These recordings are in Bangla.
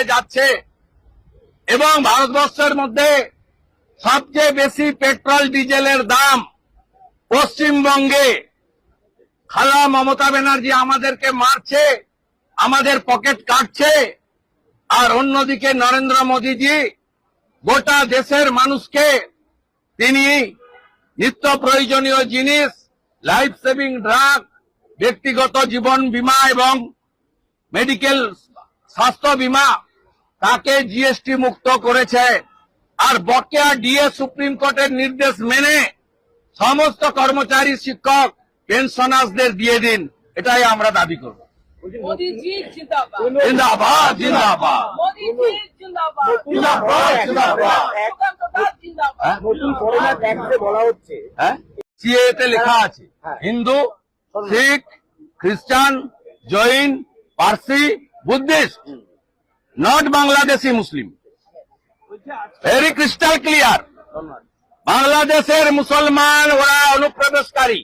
যাচ্ছে। এবং ভারতবর্ষের মধ্যে সবচেয়ে বেশি পেট্রোল, ডিজেলের দাম পশ্চিমবঙ্গে। খালা মমতা ব্যানার্জি আমাদেরকে মারছে, আমাদের পকেট কাটছে। আর অন্যদিকে নরেন্দ্র মোদীজি গোটা দেশের মানুষকে তিনি নিত্য প্রয়োজনীয় জিনিস লাইফ সেভিং ড্রাগ ব্যক্তিগত জীবন বীমা এবং মেডিকেল স্বাস্থ্য বিমা তাকে জিএসটি মুক্ত করেছে। আর বকেয়া ডিএ সুপ্রিম কোর্টের নির্দেশ মেনে সমস্ত কর্মচারী শিক্ষক পেনশনার্সদের দিয়ে দিন। এটাই আমরা দাবি করব। হ্যাঁ? হ্যাঁ? Hindu Sikh Christian Jain Parsi Buddhist not Bangladeshi Muslim very crystal clear বাংলাদেশের মুসলমান ওরা অনুপ্রবেশকারী।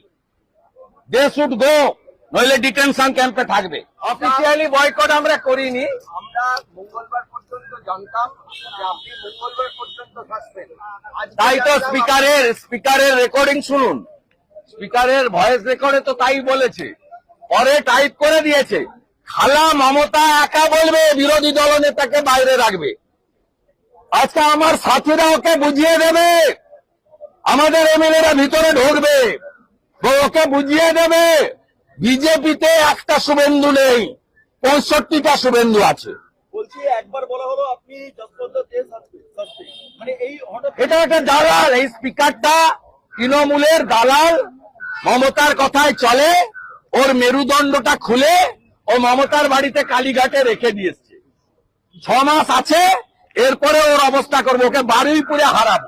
দে শুড গো নইলে ডিটেনশন ক্যাম্পে থাকবে। অফিসিয়ালি বয়কট আমরা করিনি। আমরা মঙ্গলবার পর্যন্ত জানতাম যে আপনি মঙ্গলবার পর্যন্ত থাকবেন। তাই তো স্পিকারের স্পিকারের রেকর্ডিং শুনুন। স্পিকারের ভয়েস রেকর্ডে তো তাই বলেছে। পরে টাইপ করে দিয়েছে। খালা মমতা একা বলবে বিরোধী দল নেতাকে বাইরে রাখবে। আজকে আমার সাথীরা ওকে বুঝিয়ে দেবে। আমাদের এমএলএরা ভিতরে ঢুকবে। ওকে বুঝিয়ে দেবে বিজেপিতে একটা শুভেন্দু নেই পঁয়ষট্টিটা শুভেন্দু আছে। বলছি একবার বলা হলো আপনি যশবন্ত দে সাসপে মানে এটা একটা দালাল এই স্পিকারটা তৃণমূলের দালাল। মমতার কথায় চলে ওর মেরুদণ্ডটা খুলে ও মমতার বাড়িতে কালীঘাটে রেখে দিয়েছে। ছ মাস আছে, এরপরে ওর অবস্থা করব, ওকে বারুইপুরে হারাবো।